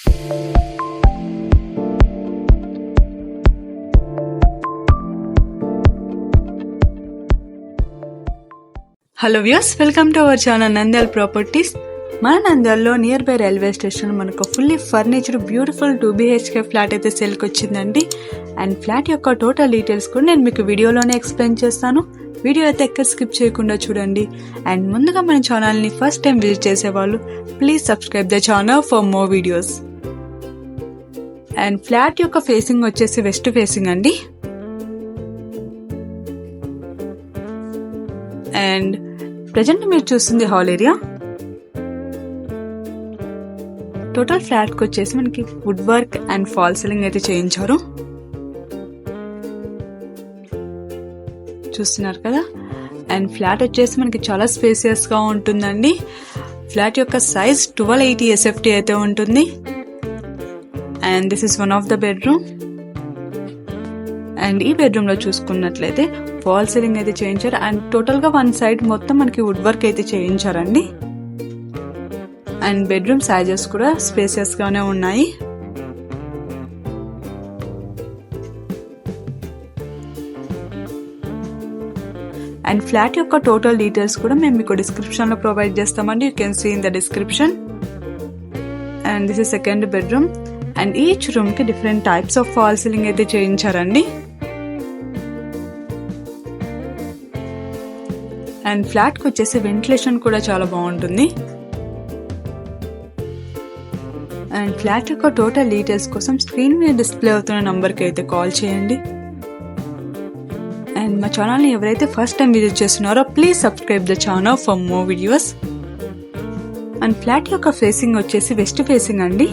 Hello views welcome to our channel Nandyal properties మన నంద్యాల్లో near by railway station మనకు fully furniture beautiful two BHK flat అయితే సేల్కి వచ్చిందండి. అండ్ ఫ్లాట్ యొక్క టోటల్ డీటెయిల్స్ కూడా నేను మీకు వీడియోలోనే ఎక్స్ప్లెయిన్ చేస్తాను. వీడియో అయితే ఎక్కడ స్కిప్ చేయకుండా చూడండి. అండ్ ముందుగా మన ఛానల్ని ఫస్ట్ టైం విజిట్ చేసేవాళ్ళు please subscribe the channel for more videos and flat యొక్క ఫేసింగ్ వచ్చేసి వెస్ట్ ఫేసింగ్ అండి. అండ్ ప్రజెంట్ మీరు చూస్తుంది హాల్ ఏరియా టోటల్ ఫ్లాట్కి వచ్చేసి మనకి wood work and fall ceiling అయితే చేయించారు. చూస్తున్నారు కదా? అండ్ ఫ్లాట్ వచ్చేసి మనకి చాలా స్పేసియస్గా ఉంటుందండి. ఫ్లాట్ యొక్క సైజ్ ట్వెల్వ్ ఎయిటీ ఎస్ఎఫ్టీ అయితే ఉంటుంది. And this is one of the bedroom and ఈ బెడ్రూమ్లో చూసుకున్నట్లయితే ఫాల్ సీలింగ్ అయితే చేయించారు. అండ్ టోటల్గా వన్ సైడ్ మొత్తం మనకి వుడ్ వర్క్ అయితే చేయించారండి. అండ్ బెడ్రూమ్ సైజెస్ కూడా స్పేసియస్ గానే ఉన్నాయి. అండ్ ఫ్లాట్ యొక్క టోటల్ డీటెయిల్స్ కూడా మేము మీకు డిస్క్రిప్షన్లో ప్రొవైడ్ చేస్తామండి. You can see in the description and this is second bedroom and each రూమ్కి different types of fall ceiling అయితే చేయించారండి. అండ్ ఫ్లాట్కి వచ్చేసి వెంటిలేషన్ కూడా చాలా బాగుంటుంది. అండ్ ఫ్లాట్ యొక్క టోటల్ డీటెయిల్స్ కోసం స్క్రీన్ మీద డిస్ప్లే అవుతున్న నంబర్కి అయితే కాల్ చేయండి. అండ్ మా ఛానల్ని ఎవరైతే ఫస్ట్ టైం విజిట్ చేస్తున్నారో please subscribe the channel for more videos and flat యొక్క ఫేసింగ్ వచ్చేసి వెస్ట్ ఫేసింగ్ అండి.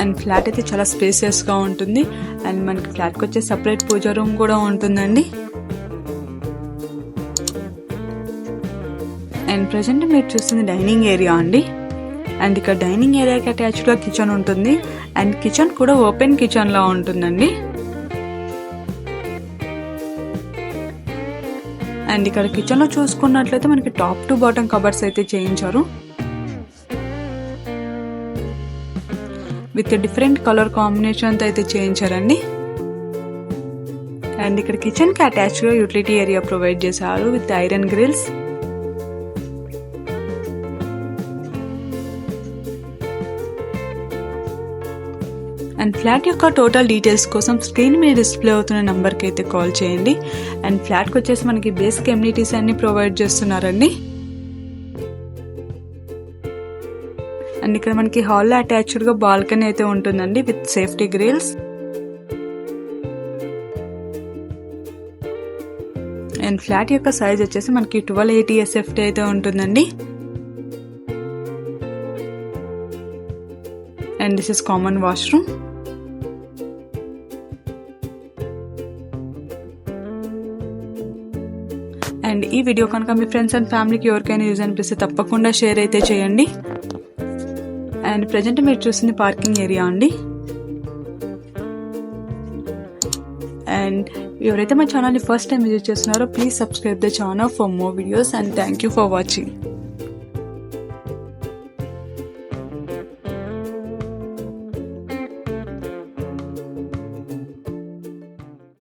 అండ్ ఫ్లాట్ అయితే చాలా స్పేసియస్గా ఉంటుంది. అండ్ మనకి ఫ్లాట్కి వచ్చే సపరేట్ పూజా రూమ్ కూడా ఉంటుందండి. అండ్ ప్రజెంట్ మీరు చూస్తుంది డైనింగ్ ఏరియా అండి. అండ్ ఇక్కడ డైనింగ్ ఏరియాకి అటాచ్డ్గా కిచెన్ ఉంటుంది. అండ్ కిచెన్ కూడా ఓపెన్ కిచెన్లో ఉంటుందండి. అండ్ ఇక్కడ కిచెన్లో చూసుకున్నట్లయితే మనకి టాప్ టు బాటమ్ కబర్స్ అయితే చేయించారు. విత్ డిఫరెంట్ కలర్ కాంబినేషన్తో అయితే చేయించారండి. అండ్ ఇక్కడ కిచెన్కి అటాచ్డ్గా యూటిలిటీ ఏరియా ప్రొవైడ్ చేశారు with iron grills. And flat యొక్క టోటల్ డీటెయిల్స్ కోసం స్క్రీన్ మీద డిస్ప్లే అవుతున్న నెంబర్కి అయితే కాల్ చేయండి. అండ్ ఫ్లాట్కి వచ్చేసి మనకి బేసిక్ ఎమ్యూనిటీస్ అన్ని ప్రొవైడ్ చేస్తున్నారండి. అండ్ ఇక్కడ మనకి హాల్లో అటాచ్డ్గా బాల్కనీ అయితే ఉంటుందండి with safety grills. And flat యొక్క సైజ్ వచ్చేసి మనకి ట్వెల్వ్ ఎయిటీ ఎస్ఎఫ్టీ అయితే ఉంటుందండి. And this is common washroom. And ఈ వీడియో కనుక మీ ఫ్రెండ్స్ అండ్ ఫ్యామిలీకి ఎవరికైనా యూజ్ అనిపిస్తే తప్పకుండా షేర్ అయితే చేయండి. అండ్ ప్రజెంట్ మీరు చూసింది పార్కింగ్ ఏరియా అండి. అండ్ ఎవరైతే మా ఛానల్ని ఫస్ట్ టైం విజిట్ చేస్తున్నారో please subscribe the channel for more videos and thank you for watching